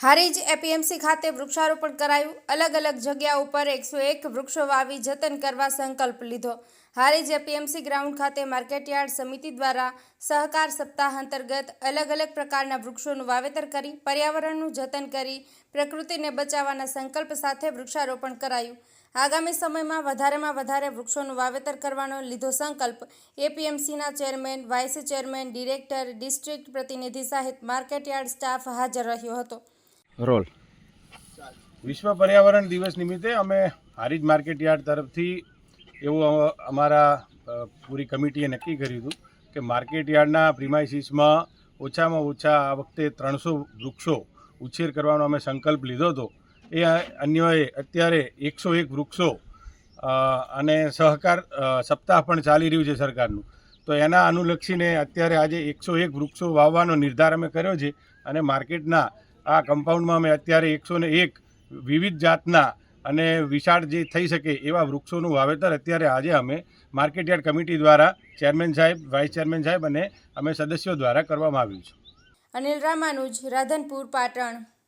Harij APMC ખાતે વૃક્ષારોપણ કરાયું. અલગ અલગ જગ્યા ઉપર એકસો એક વૃક્ષો વાવી જતન કરવા સંકલ્પ લીધો. હારીજ એપીએમસી ગ્રાઉન્ડ ખાતે માર્કેટયાર્ડ સમિતિ દ્વારા સહકાર સપ્તાહ અંતર્ગત અલગ અલગ પ્રકારના વૃક્ષોનું વાવેતર કરી, પર્યાવરણનું જતન કરી, પ્રકૃતિને બચાવવાના સંકલ્પ સાથે વૃક્ષારોપણ કરાયું. આગામી સમયમાં વધારેમાં વધારે વૃક્ષોનું વાવેતર કરવાનો લીધો સંકલ્પ એપીએમસીના chairman, vice chairman, director, district પ્રતિનિધિ સહિત માર્કેટયાર્ડ સ્ટાફ હાજર રહ્યો હતો. રોલ. વિશ્વ પર્યાવરણ દિવસ નિમિત્તે અમે હારીજ માર્કેટ યાર્ડ તરફથી એવું અમારા પૂરી કમિટીએ નક્કી કર્યું હતું કે માર્કેટ યાર્ડના પ્રિમાઇસીસમાં ઓછામાં ઓછા આ વખતે ત્રણસો વૃક્ષો ઉછેર કરવાનો અમે સંકલ્પ લીધો હતો. એ અન્યોએ અત્યારે એકસો એક વૃક્ષો અને સહકાર સપ્તાહ પણ ચાલી રહ્યું છે સરકારનું. તો એના અનુલક્ષીને અત્યારે આજે એકસો એક વૃક્ષો વાવવાનો નિર્ધાર અમે કર્યો છે અને માર્કેટના આ કમ્પાઉન્ડમાં અમે અત્યારે એકસો ને એક વિવિધ જાતના અને વિશાળ જે થઈ શકે એવા વૃક્ષોનું વાવેતર અત્યારે આજે અમે માર્કેટયાર્ડ કમિટી દ્વારા ચેરમેન સાહેબ, વાઇસ ચેરમેન સાહેબ અને અમે સદસ્યો દ્વારા કરવામાં આવ્યું છે. અનિલ રામાનુજ, રાધનપુર, પાટણ.